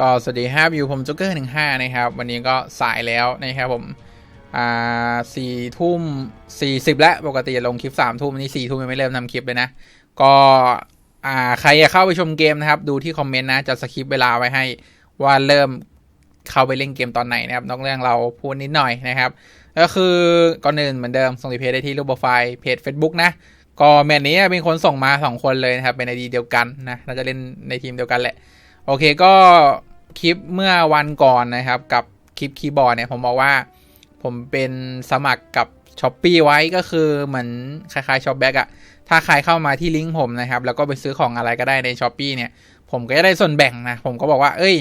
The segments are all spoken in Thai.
ก็สวัสดีครับอยู่ผมจ็กเกอร์หนึ่งห้านะครับ วันนี้ก็สายแล้วนะครับผม อ่าสี่ทุ่มสี่สิบแล้ว ปกติจะลงคลิปสามทุ่มวันนี้สี่ทุ่มยังไม่เริ่มทำคลิปเลยนะ ก็อ่าใครจะเข้าไปชมเกมนะครับ ดูที่คอมเมนต์นะ จะสคริปเวลาไว้ให้ว่าเริ่มเข้าไปเล่นเกมตอนไหนนะครับนอกเรื่องเราพูดนิดหน่อยนะครับ ก็คือก่อนอื่นเหมือนเดิมส่งรีเพจได้ที่รูปโปรไฟล์เพจ Facebook นะก็แมตช์นี้เป็นคนส่งมาสองคนเลยนะครับ เป็นไอดีเดียวกันนะน่าจะเล่นในทีมเดียวกันแหละ โอเคก็ คลิปเมื่อวันก่อนนะครับ กับคลิปคีย์บอร์ดเนี่ยผมบอกว่า ผมเป็นสมัครกับ s h อ p e e ไว้ก็คือเหมือนคล้ายๆช็อปแบ็กอะถ้าใครเข้ามาที่ลิงก์ผมนะครับ แล้วก็ไปซื้อของอะไรก็ได้ใน s h อ p e e เนี่ย ผมก็จะได้ส่วนแบ่งนะ ผมก็บอกว่า เอ้ย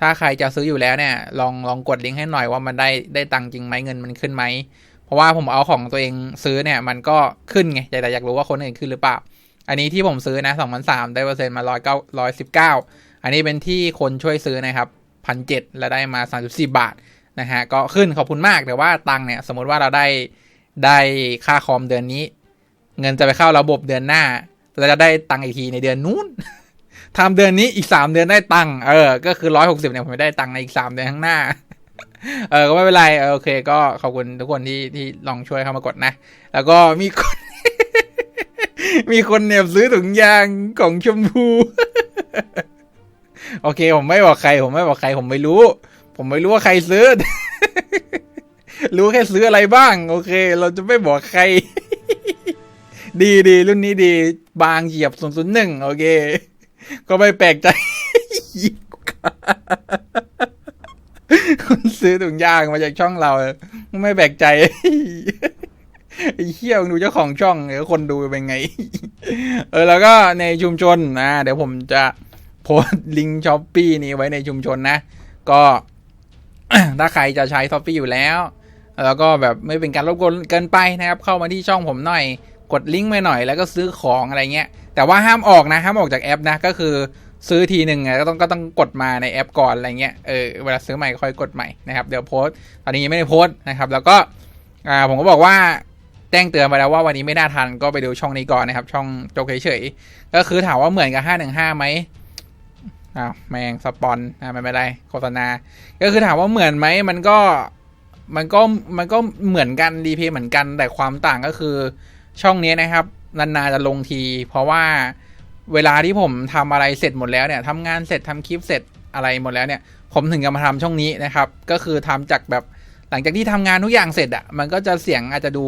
ถ้าใครจะซื้ออยู่แล้วเนี่ย ลองลองกดลิงก์ให้หน่อยว่ามันได้ได้ตังค์จริงไหมเงินมันขึ้นไหม เพราะว่าผมเอาของตัวเองซื้อเนี่ย มันก็ขึ้นไง แต่อยากรู้ว่าคนอื่นขึ้นหรือเปล่า อันนี้ที่ผมซื้อนะสองพันสามได้เปอร์เซ็นต์มาร้อยเก้าร้อยสิบเก้า อันนี้เป็นที่คนช่วยซื้อนะครับพันเจ็ดแล้วได้มาสามสิบสี่บาทนะฮะก็ขึ้นขอบคุณมากแต่ว่าตังค์เนี่ยสมมติว่าเราได้ได้ค่าคอมเดือนนี้ เงินจะไปเข้าระบบเดือนหน้าเราจะได้ตังค์อีกทีในเดือนนู้นทำเดือนนี้อีกสามเดือนได้ตังค์เออ ก็คือร้อยหกสิบเนี่ยผมได้ตังค์ในอีกสามเดือนข้างหน้า เออก็ไม่เป็นไรเออโอเค ก็ขอบคุณทุกคนที่ที่ลองช่วยเข้ามากดนะ แล้วก็มีคนมีคนเหน็บซื้อถุงยางของชมพู โอเค ผมไม่บอกใคร ผมไม่บอกใคร ผมไม่รู้ ผมไม่รู้ว่าใครซื้อ รู้แค่ซื้ออะไรบ้าง โอเค เราจะไม่บอกใคร ดีดีรุ่นนี้ดี บางเหยียบศูนย์ศูนย์หนึ่งโอเค ก็ไม่แปลกใจคนซื้อถุงยางมาจากช่องเรา ไม่แปลกใจไอ้เหี้ยมึงดูเจ้าของช่องเดี๋ยวคนดูเป็นไง เออแล้วก็ในชุมชนนะเดี๋ยวผมจะ พสลิงก์ช้อปปี้นี้ไว้ในชุมชนนะ ก็ถ้าใครจะใช้ช้อปปี้อยู่แล้ว แล้วก็แบบไม่เป็นการรบกวนเกินไปนะครับ เข้ามาที่ช่องผมหน่อย กดลิงก์ไปหน่อยแล้วก็ซื้อของอะไรเงี้ย แต่ว่าห้ามออกนะ ห้ามออกจากแอปนะ ก็คือซื้อทีหนึ่งอะก็ต้องก็ต้องกดมาในแอปก่อนอะไรเงี้ย เออเวลาซื้อใหม่ค่อยกดใหม่นะครับ เดี๋ยวโพสต์ตอนนี้ยังไม่ได้โพสต์นะครับ แล้วก็อ่าผมก็บอกว่าแจ้งเตือนไปแล้วว่าวันนี้ไม่น่าทันก็ไปดูช่องนี้ก่อนนะครับ ช่องโจกเฉยๆก็คือถามว่าเหมือนกับ 515ไหม อ้าวแมงสปอนอ่าไม่เป็นไรโฆษณา ก็คือถามว่าเหมือนไหมมันก็มันก็มันก็เหมือนกันดีเพเหมือนกัน แต่ความต่างก็คือช่องนี้นะครับ นานๆจะลงที เพราะว่าเวลาที่ผมทำอะไรเสร็จหมดแล้วเนี่ยทำงานเสร็จทำคลิปเสร็จอะไรหมดแล้วเนี่ย ผมถึงจะมาทำช่องนี้นะครับ ก็คือทำจากแบบหลังจากที่ทำงานทุกอย่างเสร็จอะ่ะมันก็จะเสียงอาจจะดู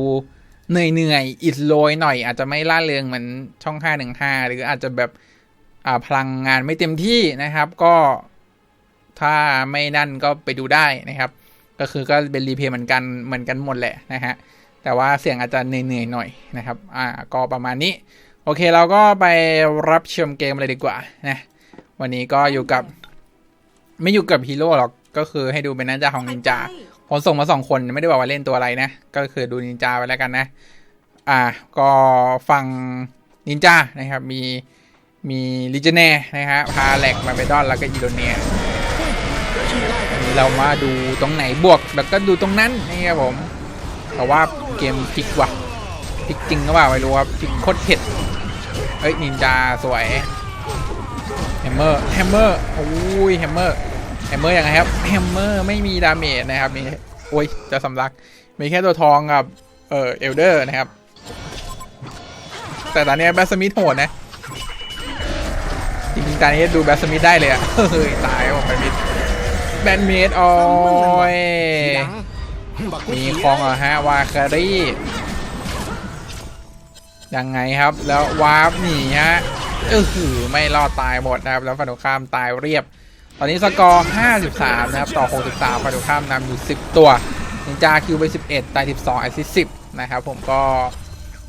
เหนื่อยเหนื่อยอิดโรยหน่อย อาจจะไม่ล่าเริงเหมือนช่อง515หรืออาจจะแบบ พลังงานไม่เต็มที่นะครับ ก็ถ้าไม่นั่นก็ไปดูได้นะครับ ก็คือก็เป็นรีเพย์เหมือนกันเหมือนกันหมดแหละนะฮะแต่ว่าเสียงอาจจะเหนื่อยๆหน่อยนะครับ อ่า ก็ประมาณนี้ โอเคเราก็ไปรับชมเกมเลยดีกว่านะ วันนี้ก็อยู่กับ ไม่อยู่กับฮีโร่หรอก ก็คือให้ดูเป็นนันจาของนินจา ผมส่งมาสองคนไม่ได้บอกว่าเล่นตัวอะไรนะ ก็คือดูนินจาไปแล้วกันนะ อ่า ก็ฟังนินจานะครับ มี มีลิเจเน่นะฮะพาแหลกมาเบดอนแล้วก็อีโดเนียเรามาดูตรงไหนบวกแล้วก็ดูตรงนั้นนี่ครับผมแต่ว่าเกมพลิกว่ะพลิกจริงหรือเปล่าไม่รู้ครับพลิกโคตรเผ็ดเฮ้ยนินจาสวยแฮมเมอร์แฮมเมอร์โอ้ยแฮมเมอร์แฮมเมอร์ยังไงครับแฮมเมอร์ไม่มีดาเมจนะครับมีโอ้ยจะสำลักมีแค่ตัวทองกับเออเอลเดอร์นะครับ แต่ตอนนี้แบสมิธโหดนะ จริงๆตอนนี้ดูแบสมิธได้เลยอะเฮ้ย ตายผมไปมิดแบนมิดโอ้ยมีคองเหรอฮะ วาคารี่ยังไงครับแล้ววาร์ปหนีฮะเออหือไม่รอดตายหมดนะครับ แล้วฝันตรงข้ามตายเรียบ ตอนนี้สกอร์ 53 นะครับ ต่อ 63ฝันตรงข้ามนำอยู่ 10 ตัวนินจาคิวไป 11 ตาย 12ไอซิส10 นะครับ ผมก็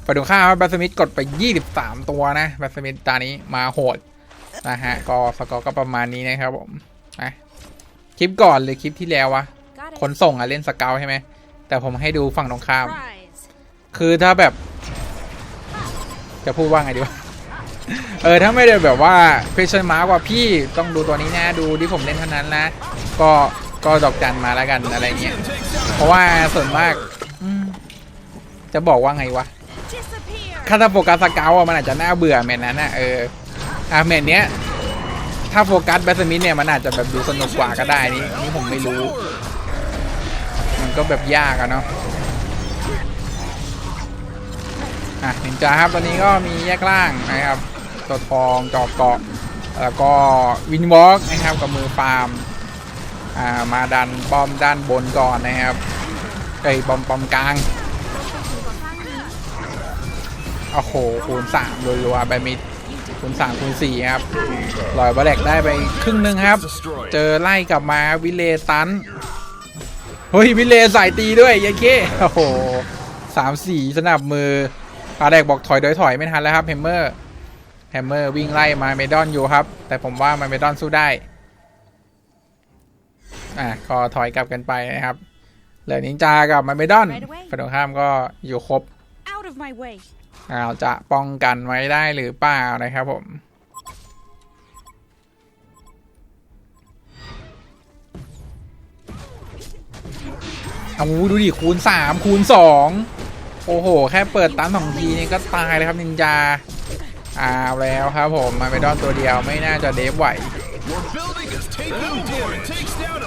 ฝันตรงข้ามแบทสมิธกดไป 23 ตัวนะแบทสมิธตานี้มาโหด นะฮะก็สกอร์ก็ประมาณนี้นะครับผมนะคลิปก่อนหรือคลิปที่แล้ววะคนส่งอะเล่นสเกลใช่ไหมแต่ผมให้ดูฝั่งตรงข้าม คือถ้าแบบ จะพูดว่าไงดีวะเออถ้าไม่ได้แบบว่าเพชรมาร์กว่าพี่ต้องดูตัวนี้นะดูที่ผมเล่นเท่านั้นนะ ก็ก็ดอกจันมาแล้วกันอะไรเงี้ยเพราะว่าส่วนมากอืมจะบอกว่าไงวะคาตาโฟกัสสเกลอะมันอาจจะน่าเบื่อแมนนั้นนะเออ อะแมนเนี้ย ถ้าโฟกัสแบสมิธเนี่ยมันอาจจะแบบดูสนุกกว่าก็ได้นี่นี่ผมไม่รู้ มันก็แบบยากอะเนาะอะนินจาครับตอนนี้ก็มีแยกล่างนะครับตัวทองจอกเกาะแล้วก็วินวอล์กนะครับกับมือฟาร์มอ่ามาดันป้อมด้านบนก่อนนะครับไอ้ป้อมป้อมกลางโอ้โหคูณสามรัวๆไปมิด คูณสามคูณสี่ครับลอยบาแลกได้ไปครึ่งหนึ่งครับ Destroyed. เจอไล่กลับมาวิเลตันเฮ้ยวิเลสายตีด้วยเยัยเคโอ้โหสามสี่สนับมือปาแดกบอกถอยถอยถอยไม่ทันแล้วครับแฮมเมอร์แฮมเมอร์วิ่งไล่มาเมดอนอยู่ครับ แต่ผมว่ามาเมดอนสู้ได้อะก็ถอยกลับกันไปนะครับเหลือนินจากับมาเมดอนฝั่งตรงข้ามก็อยู่ครบ Out of my way. อ้าจะป้องกันไว้ได้หรือเปล่านะครับผม เอาดูดิคูณสามคูณสองโอ้โห แค่เปิดตันสองทีนี่ก็ตายเลยครับนินจาอ้าวแล้วครับผมมาไปดอนตัวเดียวไม่น่าจะเดฟไหว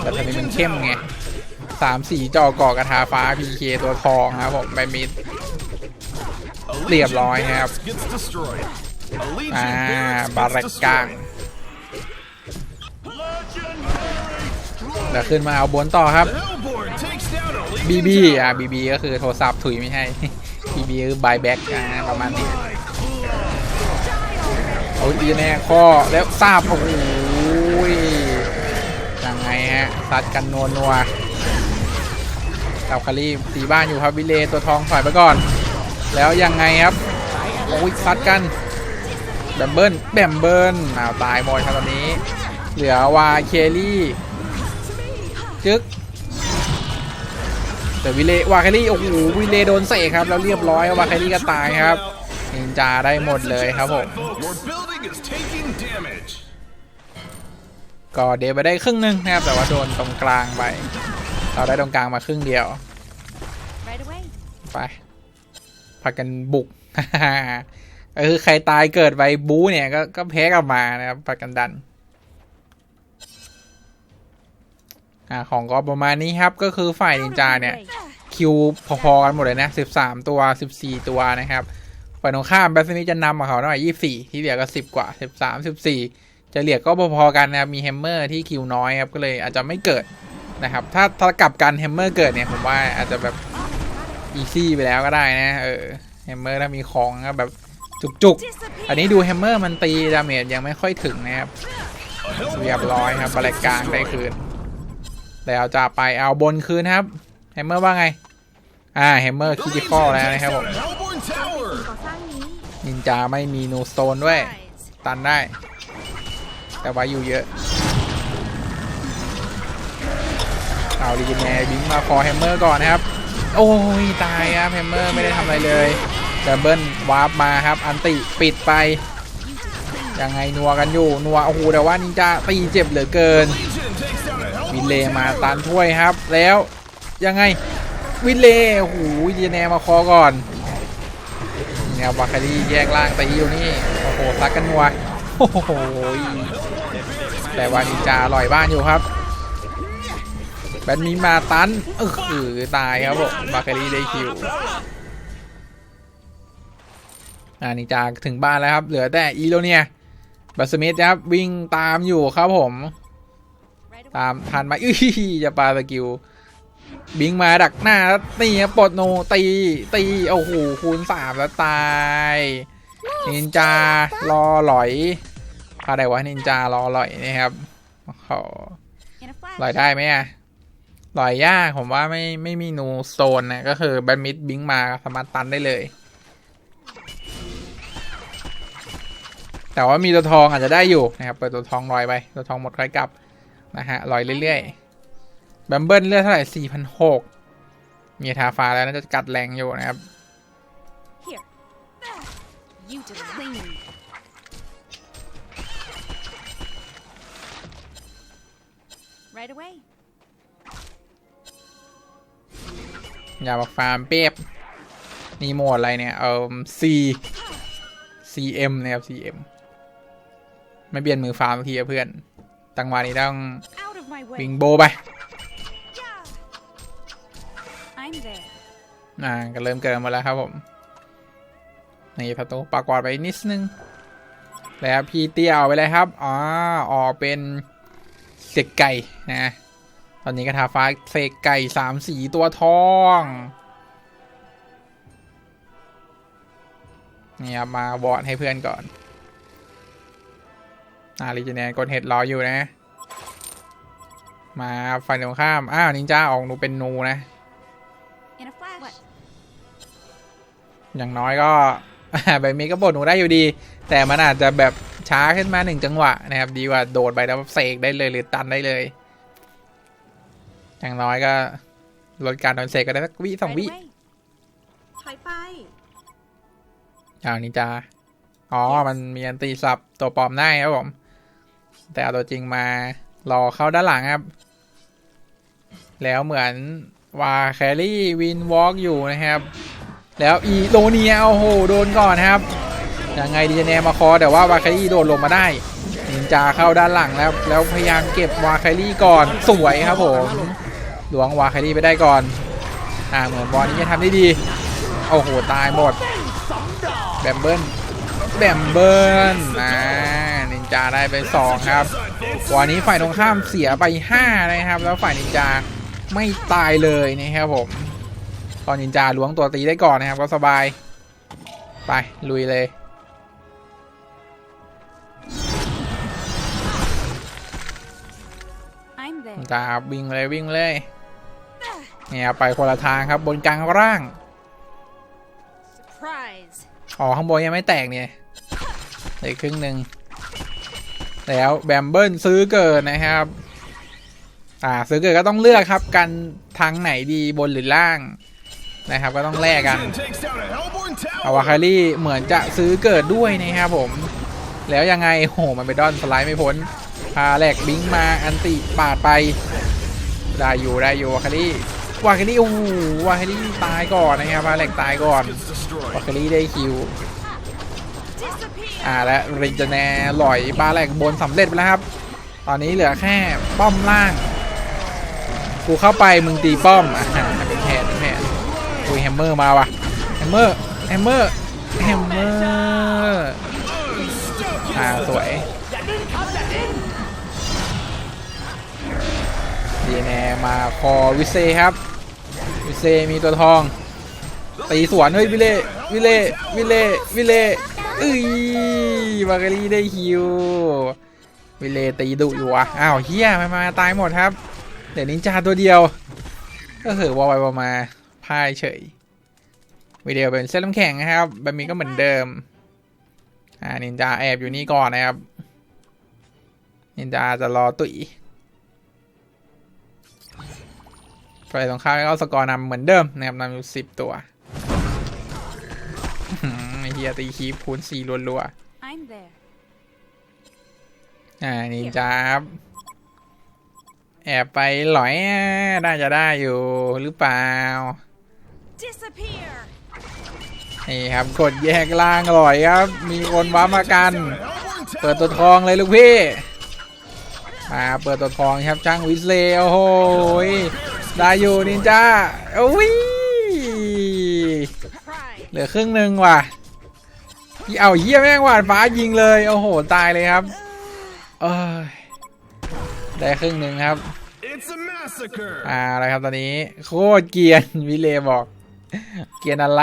แต่ a ตอนนี้มันเข้มไงสามสีจอกอกระทาฟ้าพีเคตัวทองครับผมไปมิด เรียบ Legion ร้อยครับ barracks Gets destroyed. A อ่า Legion barracks บา gets รักกลาง destroyed. เดี๋ยวขึ้นมาเอาบนต่อครับ Hellborn takes down a Legion บีบี tower. อะบีบีก็คือโทรศัพท์ถุยไม่ใช่บีบีคือบายแบ็กอ่าประมาณนี้เอาอีแน่ข้อแล้วทราบโอ้โหยยังไงฮะซัดกันนัวนัวๆกับคารีตีบ้านอยู่ครับวิเลตัวทองถอยไปก่อน แล้วยังไงครับโอ้ยซัดกันแบมเบิลแบมเบิลอ้าวตายหมดครับตอนนี้ เหลือวาเคลลี่จึ๊กแต่วิเลวาคารี่โอ้โหวิเลโดนเสกครับ แล้วเรียบร้อยครับวาคารี่ก็ตายครับนินจาได้หมดเลยครับผม Your building is taking damage. ก็เดฟไปได้ครึ่งหนึ่งนะครับแต่ว่าโดนตรงกลางไป เราได้ตรงกลางมาครึ่งเดียว Right away. ไป พักกันบุกก็คือใครตายเกิดไปบู๊เนี่ยก็ก็แพ้กลับมานะครับพักกันดันอ่าของก็ประมาณนี้ครับก็คือฝ่ายนินจาเนี่ย คิวพอๆกันหมดเลยนะ13ตัว14ตัวนะครับฝ่ายตรงข้ามแบสมิจะนำกับเขาหน่อย24ที่เหลือก็10กว่า13 14จะเหลียก็พอๆกันนะครับมีแฮมเมอร์ที่คิวน้อยครับก็เลยอาจจะไม่เกิดนะครับ ถ้าถ้ากลับกันแฮมเมอร์เกิดเนี่ยผมว่าอาจจะแบบ อีซี่ไปแล้วก็ได้นะ เออแฮมเมอร์ถ้ามีของก็แบบจุกๆ อันนี้ดูแฮมเมอร์มันตีดาเมจยังไม่ค่อยถึงนะครับเรียบร้อยครับบา tower ล gets กลางได้คืน แล้วจะไปเอาบนคืนครับแฮมเมอร์ว่าไง อ่าแฮมเมอร์คิติคอลแล้วนะครับผมนินจาไม่มีนูสโตนด้วย ตันได้ แต่ว่าอยู่เยอะ เอาลีแมร์บิงมาคอแฮมเมอร์ก่อนนะครับ โอ้ย ตายครับแฮมเมอร์ไม่ได้ทำอะไรเลยดับเบิลวาร์ปมาครับ อันติปิดไป ยังไงนัวกันอยู่ นัวโอ้โหแต่ว่านินจาตีเจ็บเหลือเกิน วินเลมาตันถ้วยครับ แล้วยังไงวินเลโอ้โหดีแนมาคอก่อนนี่ครับวาคารีแยกล่างตีอยู่นี่โอ้โหซักกันนัวโอ้โหแต่ว่านินจาลอยบ้านอยู่ครับ แบนมีมาตันเออคือตายครับผมวาคารีได้คิวอ่านินจาถึงบ้านแล้วครับ เหลือแต่อีโรเนียบัสมิธครับ วิ่งตามอยู่ครับผม ตามทันไหมาอื้อจะปาสกิลบิงมาดักหน้าแล้วตีปลดโนตีตีโอ้โหคูณสามแล้วตายนินจารอหลอยอะไรวะนินจารอหลอยนะครับโอ้โห In a flash. หลอยได้ไหมอะ หลอยยากผมว่าไม่ไม่มีนูโตนนะก็คือแบนมิดบิงมาสามารถตันได้เลย แต่ว่ามีตัวทองอาจจะได้อยู่นะครับเปิดตัวทองลอยไปตัวทองหมดใครกลับนะฮะลอยเรื่อยๆแบมเบิลเลือดเท่าไหร่สี่พันหกมีทาฟ้าแล้วน่าจะกัดแรงอยู่นะครับ อย่ามาฟาร์มเป๊บนี่โหมดอะไรเนี่ย เอ่อ C CM นะครับ CM ไม่เปลี่ยนมือฟาร์มทีอะเพื่อนจังหวะนี้ต้อง Out of my วิง way. โบไป I'm there. อ่าก็เริ่มเกินหมดแล้วครับผมนี่ประตูปากกวาดไปนิดนึง แล้วพี่เตี้ยเอาไปเลยครับอ๋อออกเป็นเสกไก่นะ ตอนนี้กระทาฟ้าเสกไก่สามสีตัวทองนี่ครับมาบอดให้เพื่อนก่อน อาริจิเนกดเห็ดรออยู่นะ มาฝ่ายตรงข้าม อ้าวนินจาออกหนูเป็นนูนะ In a flash. What? อย่างน้อยก็แบบนี้ก็บดหนูได้อยู่ดี แต่มันอาจจะแบบช้าขึ้นมาหนึ่งจังหวะนะครับ ดีกว่าโดดไปแล้วเสกได้เลยหรือตันได้เลย อย่างน้อยก็ลดการโดนเสกก็ได้สักวิสอง Right วิ away. ถอยไปอ้าวนินจา อ๋อ มันมีอันตีสับตัวปลอมได้ครับผม แต่เอาตัวจริงมารอเข้าด้านหลังครับ แล้วเหมือนว่าแครี่วินวอล์กอยู่นะครับ แล้วอีโลเนียโอ้โหโดนก่อนครับ ยังไงดีเจแนมาคอแต่ว่าวาแครี่โดนลงมาได้ นินจาเข้าด้านหลังแล้ว แล้วพยายามเก็บวาแครี่ก่อนสวยครับผม หลวงวาแครี่ไปได้ก่อน อ่าเหมือนบอลนี้จะทำได้ดีโอ้โหตายหมดแบมเบิลแบมเบิลอ่านินจาได้ไปสองครับวันนี้ฝ่ายตรงข้ามเสียไป5นะครับ แล้วฝ่ายนินจาไม่ตายเลยนะครับผมตอนนินจาล้วงตัวตีได้ก่อนนะครับก็สบาย ไปลุยเลย I'm นิ there. นจาครับวิ่งเลยวิ่งเลย เนี่ยครับไปคนละทางครับบนกลางร่าง Surprise. อ๋อข้างบนยังไม่แตกเนี่ยเหลืออกครึ่งหนึ่งแล้วแบมเบิลซื้อเกิดนะครับ อ่าซื้อเกิดก็ต้องเลือกครับกันทางไหนดีบนหรือล่างนะครับก็ต้องแลกกัน Legion takes down a Hellborn อาวา tower. คารี่เหมือนจะซื้อเกิดด้วยนะครับผม แล้วยังไงโหมันไปดอนสไลด์ไม่พ้นพาแหลกบิงค์มาอันติปาดไป ได้อยู่ได้อยู่วาคารี่ วาคารี่โอ้โหวาคารี่ตายก่อนนะครับพาแหลกตายก่อน Gets destroyed. วาคารี่ได้คิว Disappear. อ่าและริจแนหลอยบาแหลกบนสำเร็จไปแล้วครับ ตอนนี้เหลือแค่ป้อมล่างกูเข้าไปมึงตีป้อมอ่าเป็นแผนเป็นแผนอุ้ยแฮมเมอร์มาว่ะแฮมเมอร์แฮมเมอร์แฮมเมอร์อ่าสวย ดีแนมาคอวิเซครับ วิเซมีตัวทอง ตีสวนเฮ้ยวิเล่วิเล่วิเล่วิเล่เอ้ยบาเกอรี่ได้ฮิววิเลตีดุอยู่วะอ้าวเฮียมามาตายหมดครับ เดี๋ยวนินจาตัวเดียว ก็เหอวอลไปวอลมาพ่ายเฉยวิดีโอเป็นเส้นน้ำแข็งนะครับแบบนี้ก็เหมือนเดิม อ่านินจาแอบอยู่นี่ก่อนนะครับ นินจาจะรอตุ๋ย ฝ่ายตรงข้ามก็สกอร์นำเหมือนเดิมนะครับนำอยู่สิบตัวอื้อหือไอ้เฮียตีคีบคูณสี่รัว I'm there. ๆอ่านินจาครับแอบไปหลอยอะน่าจะได้อยู่หรือเปล่า Disappear. นี่ครับกดแยกล่างหลอยครับ มีคนว้ามากัน Hellborn เปิด tower. ตัวทองเลยลูกพี่ มาเปิดตัวทองครับจ้างวิสเลย์โอ้โหย ได้อยู่นินจาโอ้ย Surprise. เหลือครึ่งหนึ่งว่ะเอาเยี่ยแม่งหวาดฟ้ายิงเลยโอ้โหตายเลยครับเอ้ยได้ครึ่งหนึ่งครับ It's a massacre. อ่าอะไรครับตอนนี้ โคตรเกรียนวิเลบอก เกรียนอะไร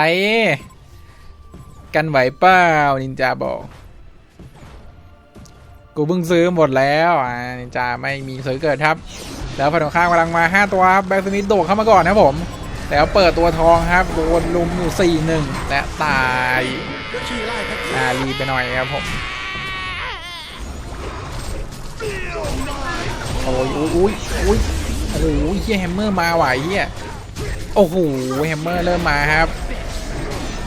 กันไหวเปล่านินจาบอก กูเพิ่งซื้อหมดแล้วอ่าจาไม่มีซื้อเกิดครับ แล้วฝั่งตรงข้ามกำลังมา 5 ตัวครับแบ็กสมิธโดดเข้ามาก่อนนะผม แล้วเปิดตัวทองครับโดนลุมอยู่ 4-1 และตายอ่ารีไปหน่อยครับผมโอ้ยอุ้ยอุ้ยอุ้ยโอ้โหเฮียแฮมเมอร์มาไหวเฮียโอ้โหแฮมเมอร์เริ่มมาครับ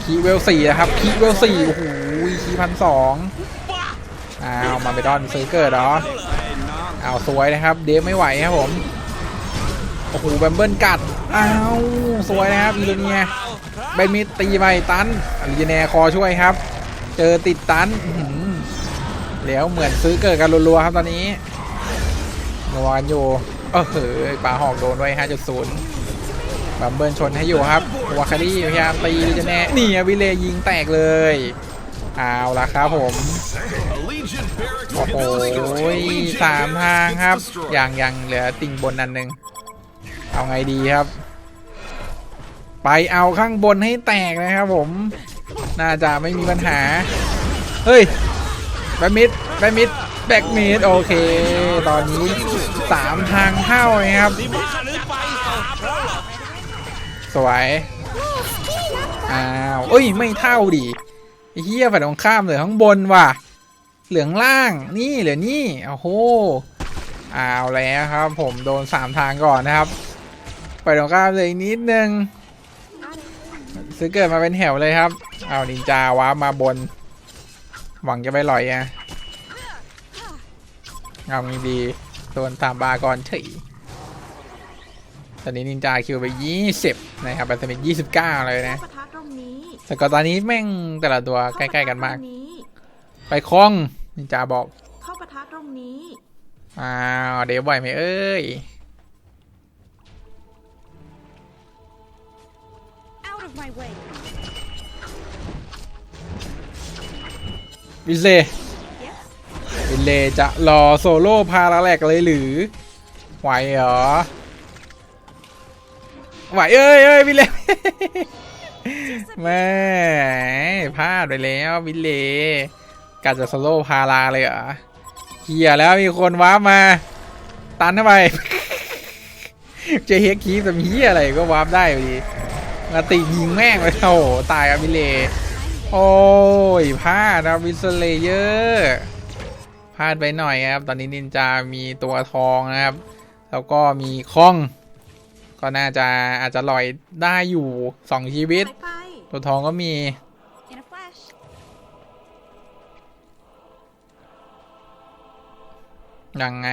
คีเวลสี่ครับคีเวลสี่โอ้โหคีพันสอง อ้าวมาไปดอนซื้อเกิดเหรออ้าวสวยนะครับ เดฟไม่ไหวครับผมโอ้โหแบมเบิลกัดอ้าวสวยนะครับอีโรเนียเบนมิตีไปตันอลิเจเนคอช่วยครับ เจอติดตันแล้วเหมือนซื้อเกิดกันรัวๆครับตอนนี้นัวกันอยู่เออเฮ้ยปลาหอกโดนไว้5.0บัมเบิลชนให้อยู่ครับวาคารี่พยายามตีจะแน่นี่วิเลยิงแตกเลย เอาละครับผม โอ้โหสามทางครับ อย่างยังเหลือติ่งบนนันหนึ่งเอาไงดีครับ ไปเอาข้างบนให้แตกนะครับผม น่าจะไม่มีปัญหา เฮ้ยแบมิดแบมิดแบกมิดโอเค ตอนนี้สามทางเข้านะครับ สวย อ้าว เอ้ย ไม่เท่าดิ เฮียฝ่ายตรงข้ามเหลือข้างบนว่ะ เหลืองล่างนี่เหลือนี่โอ้โหเอาแล้วครับ ผมโดนสามทางก่อนนะครับฝ่ายตรงข้ามเลยนิดนึงซื้อเกิดมาเป็นแถวเลยครับ เอานินจาว้ามาบน หวังจะไปลอยอะเอามีดีโดนตามบาก่อนเฉยตอนนี้นินจาคิวไป 20 นะครับแบตเตอรี่29 เลยนะปะทะ แต่ก็ตอนนี้แม่งแต่ละตัวใกล้ๆกันมากเข้ปะทะตรงนี้ไปคล้องนินจาบอก เข้าปะทะตรงนี้ อ้าวเดี๋ยวไหวไหมเอ้ย Out of my way. วิเซ Yes. วิเลจะรอโซโล่พาราแลกเลยหรือ ไหวเหรอ ไหวเอ้ยเอ้ยวิเล แม่พลาดไปแล้ววิเลกาจะโซโลพาราเลยเหรอเฮียแล้วมีคนว้ามา ตันเข้าไปเจเฮกคีฟแต่มีเฮียอะไรก็วาร์ปได้อยู่ดีมาติยิงแม่งเลยโอ้ตายอะวิเลโอ้ยพลาดนะวิสเลเยอร์พลาดไปหน่อยครับ ตอนนี้นินจามีตัวทองนะครับ แล้วก็มีข้อง ก็น่าจะอาจจะลอยได้อยู่สองชีวิต ตัวทองก็มี In a flash. ยังไง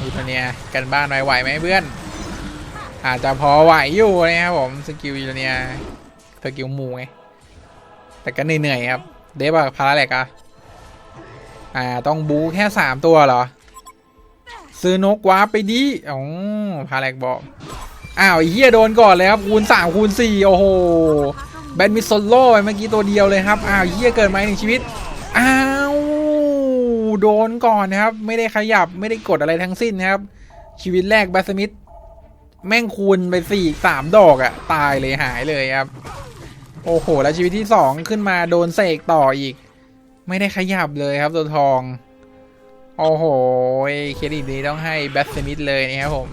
มีตัวเนี้ยกันบ้านไหวไหวไหมเพื่อน อาจจะพอไหวอยู่นะครับผมสกิลยูเนียสกิลหมูไงแต่ก็เหนื่อยๆครับ เดฟอะพาราแลกอะอ่าต้องบูแค่สามตัวเหรอ ซื้อนกว้าร์ปไปดิอ๋อพาแลกบอก อ้าวเฮียโดนก่อนเลยครับคูณสามคูณสี่โอ้โหแบนมิดโซโล่ไปเมื่อกี้ตัวเดียวเลยครับอ้าวเฮียเกิดมาหนึ่งชีวิตอ้าวโดนก่อนนะครับ ไม่ได้ขยับไม่ได้กดอะไรทั้งสิ้นนะครับ ชีวิตแรกแบสมิธแม่งคูณไปสี่สามดอกอะตายเลยหายเลยครับ โอ้โห แล้วชีวิตที่สองขึ้นมาโดนเสกต่ออีก ไม่ได้ขยับเลยครับตัวทอง โอ้โหเครดิตนี้ต้องให้แบสมิธเลยนะครับผม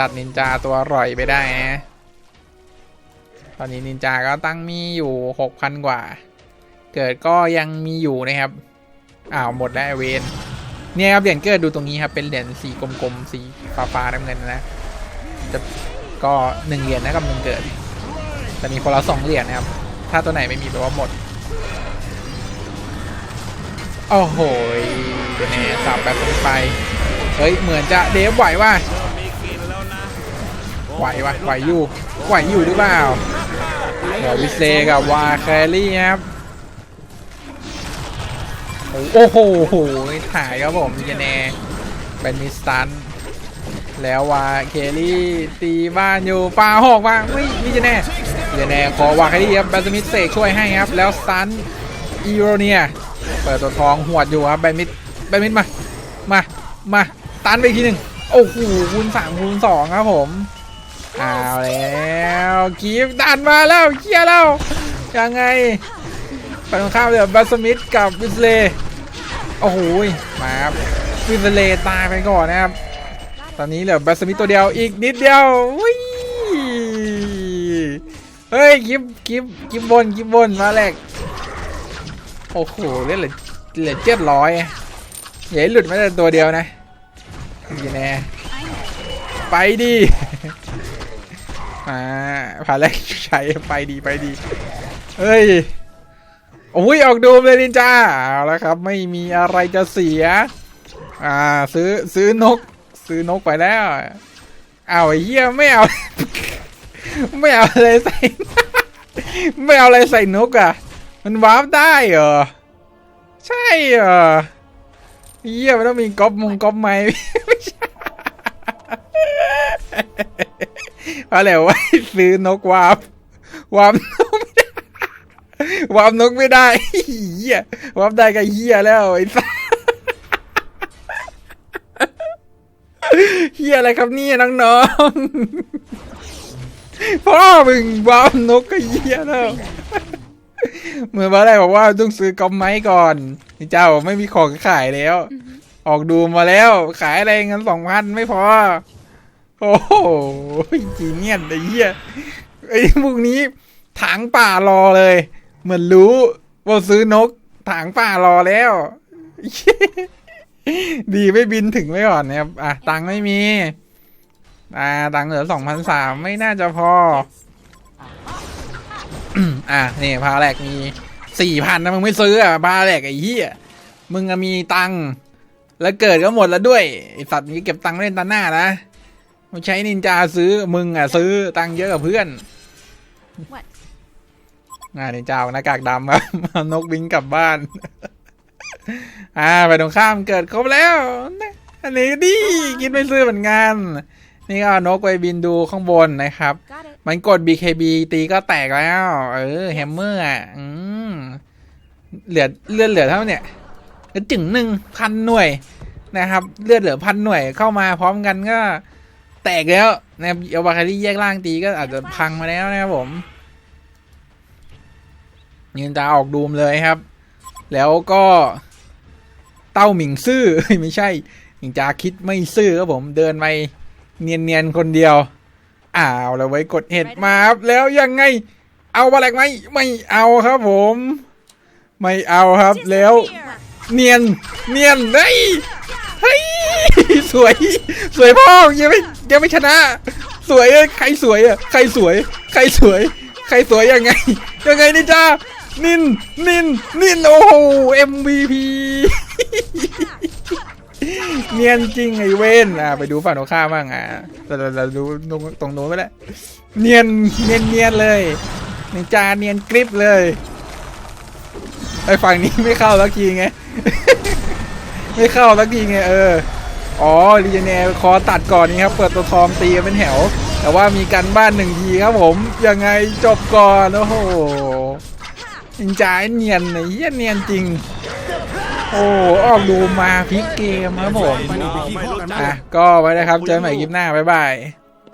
ตัดนินจาตัวอร่อยไปได้นะตอนนี้นินจาก็ตั้งมีอยู่หกพันกว่า เกิดก็ยังมีอยู่นะครับอ้าวหมดแล้วไอ้เวนเนี่ยครับเหรียญเกิดดูตรงนี้ครับเป็นเหรียญสีกลมๆสีฟ้าๆน้ำเงินนะจะก็หนึ่งเหรียญนะกับหนึ่งเกิดแต่มีคนละสองเหรียญนะครับ ถ้าตัวไหนไม่มีแปลว่าหมดโอ้โหเดี๋ยสับแบบนี้ไป เฮ้ย เหมือนจะเดฟไหวว่ะ ไหววะไหวอยู่ไหวอยู่หรือเปล่าเดี๋ยววิเซกับวาแครี่ครับโอ้โหหถ่ายครับผมยาแนเป็นมิสตัน แล้ววาเคลี่ตีบ้านอยู่ปาหอกมาไม่มีจะแน่ยาแนขอวาเคลี่ครับแบนสมิธเสกช่วยให้ครับ แล้วซันอีโรเนียเปิดตัวทองหวดอยู่ครับแบนมิดแบนมิดมา มา มาตันไปอีกทีหนึ่งโอ้โหคูณสามคูณสองครับผม เอาแล้วกีฟดันมาแล้วเคลียร์แล้วยังไงไปตรงข้ามเลยวบัสมิธกับวิสเลโอ้โหมาครับวิสเลตายไปก่อนนะครับ ตอนนี้เหลือบัสมิธตัวเดียวอีกนิดเดียววิเฮ้ยกิฟกิฟกิฟบนกิฟบนมาแรกโอ้โหเล่นเหลือเหลือเจ็ดร้อยอย่าให้หลุดม้แต่ตัวเดียวนะดีแน่ไปดิ อ่าพาแรกใช้ไปดีไปดี เฮ้ย โอ้ยออกดูมเลยนินจาเอาแล้วครับ ไม่มีอะไรจะเสีย อ่า ซื้อซื้อนก ซื้อนกไปแล้วเอาไอ้เหี้ยไม่เอา ไม่เอาอะไรใส่ ไม่เอาอะไรใส่นกอะ มันวาร์ปได้เหรอ ใช่เหรอเยี่ยมันต้องมีก๊อปมงก๊อปไหมไม่ใช่ อะไรวะซื้อนกวาบวาบนกไม่ได้วาบนกไม่ได้เหี้ยวาบได้ก็เหี้ยแล้วไอ้สัสเหี้ยอะไรครับเนี่ยน้องๆพ่อมึงวาบนกก็เหี้ยแล้วเหมือนว่าอะไรบอกว่าต้องซื้อกอมไม้ก่อนนี่เจ้าบอกไม่มีของขายแล้ว ออกดูมาแล้ว ขายอะไรเงินสองพันไม่พอ โอ้โหจีเนียนไอ้เหี้ยไอ้พวกนี้ถางป่ารอเลย เหมือนรู้ว่าซื้อนกถางป่ารอแล้ว ดีไม่บินถึงไว้ก่อนนะครับอะตังไม่มี อ่า ตังเหลือสองพันสามไม่น่าจะพอ อะนี่พาแรกมีสี่พันนะมึงไม่ซื้ออะพาแรกไอ้เหี้ยมึงอะมีตังแล้วเกิดก็หมดแล้วด้วยไอสัตว์นี้เก็บตังค์เล่นตาหน้านะ ไม่ใช้นินจาซื้อมึงอะซื้อตังค์เยอะกว่าเพื่อน What? อ่านินจาเอาหน้ากากดำครับ เอานกบินกลับบ้าน อ่าไปตรงข้ามเกิดครบแล้วนะอันนี้ดีกินไม่ซื้อเหมือนกัน นี่ก็เอานกไปบินดูข้างบนนะครับ Got it. มันกด BKB ตีก็แตกแล้ว เออแฮมเมอร์อะอืมเหลือเลือดเหลือเท่าเนี่ยก็จึงหนึ่งพันหน่วยนะครับ เลือดเหลือพันหน่วยเข้ามาพร้อมกันก็ แตกแล้วนะครับเอาบาคารี่แยกล่างตีก็อาจจะพังมาแล้วนะครับผมยืนตาออกดูมเลยครับ แล้วก็เต้าหมิงซื่อไม่ใช่หมิงจาคิดไม่ซื่อครับผมเดินไปเนียนๆคนเดียว อ้าวแล้วไว้กดเห็ดมาครับแล้วยังไง เอาบาแลกไหมไม่เอาครับผม ไม่เอาครับแล้ว เนียนเนียนเฮ้ยเฮ้ย สวย สวยพ่อยังไม่ยังไม่ชนะ สวยใครสวยอะใครสวย ใครสวย ใครสวยยังไง ยังไงนี่จ้านินนินนินโอ้โห MVP เนียนจริงไอ้เว้นอะไปดูฝั่งตรงข้ามบ้างอะแต่เราเราดูตรงโน้นไปแล้วเนียนเนียนเนียนเลยนินจาเนียนกริบเลยไอ้ฝั่งนี้ไม่เข้าแล้วทีไง ไม่เข้าแล้วทีไงเออ อ๋อรีเจเนร์คอตัดก่อนนี่ครับ เปิดตัวทองตีกันเป็นแถว แต่ว่ามีกันบ้านหนึ่งทีครับผม ยังไงจบก่อน โอ้โหนินจาเนียนไอ้เหี้ยเนียนจริง โอ้ออกดูมาพลิกเกมครับผมไม่รู้จักอะ ก็ไว้นะครับ เจอกันใหม่คลิปหน้า บ๊ายบาย